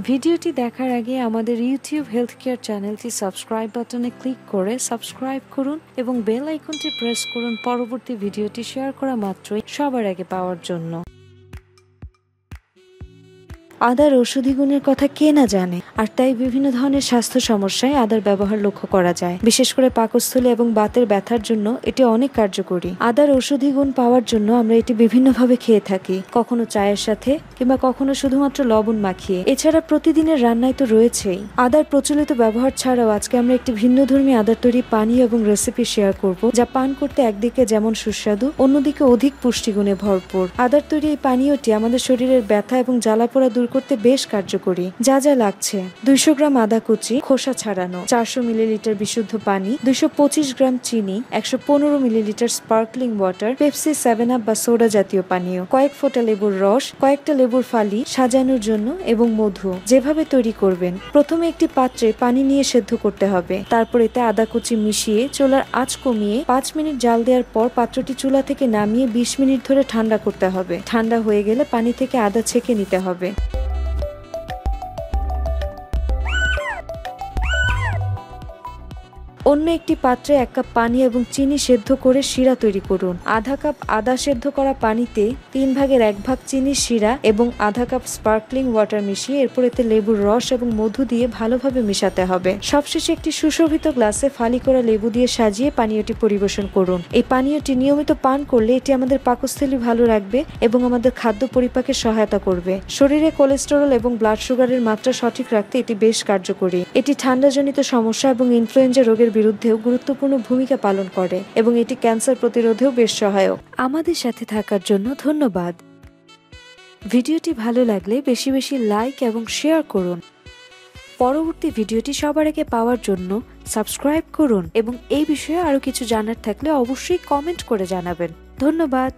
ভিডিওটি দেখার আগে আমাদের ইউটিউব হেলথ কেয়ার চ্যানেলটি সাবস্ক্রাইব বাটনে ক্লিক করে সাবস্ক্রাইব করুন এবং বেল আইকনটি প্রেস করুন। পরবর্তী ভিডিওটি শেয়ার করা মাত্রই সবার আগে পাওয়ার জন্য। আদার ঔষধি গুণের কথা কে না জানে, আর তাই বিভিন্ন ধরনের স্বাস্থ্য সমস্যায় আদার ব্যবহার লক্ষ্য করা যায়। বিশেষ করে পাকস্থলী এবং বাতের ব্যথার জন্য এটি অনেক কার্যকরী। আদার ঔষধি গুণ পাওয়ার জন্য আমরা এটি বিভিন্নভাবে খেয়ে থাকি, কখনো চায়ের সাথে কিংবা কখনো শুধুমাত্র লবণ মাখিয়ে। এছাড়া প্রতিদিনের রান্নায় তো রয়েছেই। আদার প্রচলিত ব্যবহার ছাড়াও আজকে আমরা একটি ভিন্ন ধর্মী আদার তৈরি পানীয় এবং রেসিপি শেয়ার করব, যা পান করতে একদিকে যেমন সুস্বাদু, অন্যদিকে অধিক পুষ্টিগুণে ভরপুর। আদার তৈরি এই পানীয়টি আমাদের শরীরের ব্যথা এবং জ্বালাপোড়া দূর করতে বেশ কার্যকরী। যা যা লাগছে। দুইশো গ্রাম আদা কুচি, খোসা ছাড়ানো, চারশো মিলিলিটার বিশুদ্ধ পানি, দুইশো পঁচিশ গ্রাম চিনি, একশো পনেরো millilitre sparkling water, Pepsi seven up বা সোডা জাতীয় পানীয়, কয়েক ফোঁটা লেবুর রস, কয়েকটা লেবুর ফালি সাজানোর জন্য এবং মধু। যেভাবে তৈরি করবেন, প্রথমে একটি পাত্রে পানি নিয়ে সেদ্ধ করতে হবে। তারপর এতে আদা কুচি মিশিয়ে চুলার আঁচ কমিয়ে পাঁচ মিনিট জাল দেওয়ার পর পাত্রটি চুলা থেকে নামিয়ে বিশ মিনিট ধরে ঠান্ডা করতে হবে। ঠান্ডা হয়ে গেলে পানি থেকে আদা ছেঁকে নিতে হবে। অন্য একটি পাত্রে এক কাপ পানি এবং চিনি সেদ্ধ করে শিরা তৈরি করুন। আধা কাপ আদা সেদ্ধ করা পানিতে তিন ভাগের এক ভাগ চিনি শিরা এবং আধা কাপ স্পার্কলিং ওয়াটার মিশিয়ে এরপর এতে লেবুর রস এবং মধু দিয়ে ভালোভাবে মিশাতে হবে। সবশেষে একটি সুশোভিত গ্লাসে ফালি করা লেবু দিয়ে সাজিয়ে পানীয়টি পরিবেশন করুন। এই পানীয়টি নিয়মিত পান করলে এটি আমাদের পাকস্থলী ভালো রাখবে এবং আমাদের খাদ্য পরিপাকে সহায়তা করবে। শরীরে কোলেস্টেরল এবং ব্লাড সুগারের মাত্রা সঠিক রাখতে এটি বেশ কার্যকরী। এটি ঠান্ডাজনিত সমস্যা এবং ইনফ্লুয়েঞ্জা রোগের বিরুদ্ধেও গুরুত্বপূর্ণ ভূমিকা পালন করে এবং এটি ক্যান্সার প্রতিরোধেও বেশ সহায়ক। আমাদের সাথে থাকার জন্য ধন্যবাদ। ভিডিওটি ভালো লাগলে বেশি বেশি লাইক এবং শেয়ার করুন। পরবর্তী ভিডিওটি সবার আগে পাওয়ার জন্য সাবস্ক্রাইব করুন এবং এই বিষয়ে আরও কিছু জানার থাকলে অবশ্যই কমেন্ট করে জানাবেন। ধন্যবাদ।